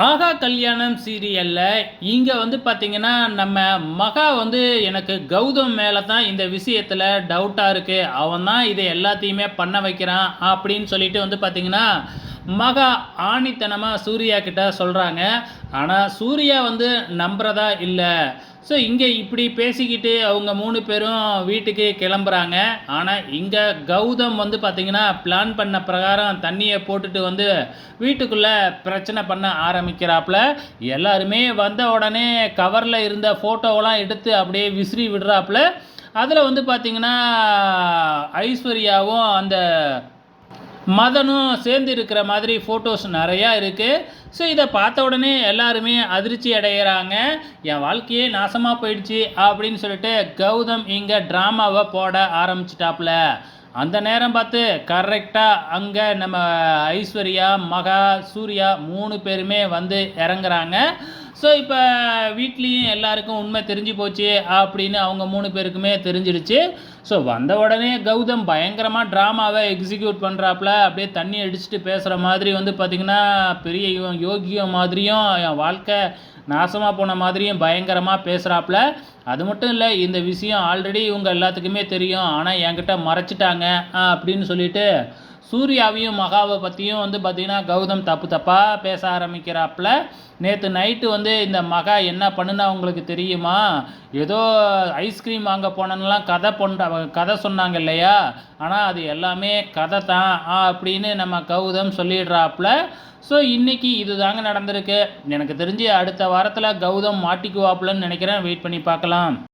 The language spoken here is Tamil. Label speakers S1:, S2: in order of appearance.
S1: ஆகா கல்யாணம் சீரியலில் இங்கே வந்து பார்த்திங்கன்னா நம்ம மகா வந்து எனக்கு கௌதம் மேலே தான் இந்த விஷயத்தில் டவுட்டாக இருக்குது அவன் தான் இதை எல்லாத்தையுமே பண்ண வைக்கிறான் அப்படின்னு சொல்லிட்டு வந்து பார்த்திங்கன்னா மகா ஆணித்தனமாக சூர்யா கிட்ட சொல்கிறாங்க ஆனால் சூர்யா வந்து நம்புறதா இல்லை. ஸோ இங்கே இப்படி பேசிக்கிட்டு அவங்க மூணு பேரும் வீட்டுக்கு கிளம்புறாங்க. ஆனால் இங்கே கௌதம் வந்து பார்த்திங்கன்னா பிளான் பண்ண பிரகாரம் தண்ணியை போட்டுட்டு வந்து வீட்டுக்குள்ளே பிரச்சனை பண்ண ஆரம்பிக்கிறாப்புல. எல்லாருமே வந்த உடனே கவரில் இருந்த ஃபோட்டோவெல்லாம் எடுத்து அப்படியே விசிறி விடுறாப்புல. அதில் வந்து பார்த்திங்கன்னா ஐஸ்வர்யாவும் அந்த மதனும் சேர்ந்து இருக்கிற மாதிரி ஃபோட்டோஸ் நிறையா இருக்குது ஸோ இதை பார்த்த உடனே எல்லாருமே அதிர்ச்சி அடைகிறாங்க என் வாழ்க்கையே நாசமாக போயிடுச்சு அப்படின்னு சொல்லிட்டு கௌதம் இங்கே ட்ராமாவை போட ஆரம்பிச்சிட்டாப்புல. அந்த நேரம் பார்த்து கரெக்டாக அங்கே நம்ம ஐஸ்வர்யா மகா சூர்யா மூணு பேருமே வந்து இறங்குறாங்க. ஸோ இப்போ வீட்லேயும் எல்லாருக்கும் உண்மை தெரிஞ்சு போச்சு அப்படின்னு அவங்க மூணு பேருக்குமே தெரிஞ்சிடுச்சு. ஸோ வந்த உடனே கௌதம் பயங்கரமாக ட்ராமாவை எக்ஸிக்யூட் பண்ணுறாப்புல அப்படியே தண்ணி அடிச்சுட்டு பேசுகிற மாதிரி வந்து பார்த்திங்கன்னா பெரிய யோகியம் மாதிரியும் என் வாழ்க்கை நாசமாக போன மாதிரியும் பயங்கரமாக பேசுகிறாப்புல அது மட்டும் இல்லை இந்த விஷயம் ஆல்ரெடி இவங்க எல்லாத்துக்குமே தெரியும். ஆனால் என்கிட்ட மறைச்சிட்டாங்க அப்படின்னு சொல்லிட்டு சூர்யாவையும் மகாவை பற்றியும் வந்து பார்த்திங்கன்னா கௌதம் தப்பு தப்பாக பேச ஆரம்பிக்கிறாப்புல. நேற்று நைட்டு வந்து இந்த மகா என்ன பண்ணுனா உங்களுக்கு தெரியுமா? ஏதோ ஐஸ்கிரீம் வாங்க போனேன்னெலாம் கதை பொண்ட கதை சொன்னாங்க இல்லையா? ஆனால் அது எல்லாமே கதை தான் அப்படின்னு நம்ம கௌதம் சொல்லிடுறாப்புல. ஸோ இன்றைக்கி இது தாங்க நடந்திருக்கு. எனக்கு தெரிஞ்சு அடுத்த வாரத்தில் கௌதம் மாட்டிக்குவாப்புலன்னு நினைக்கிறேன். வெயிட் பண்ணி பார்க்கலாம்.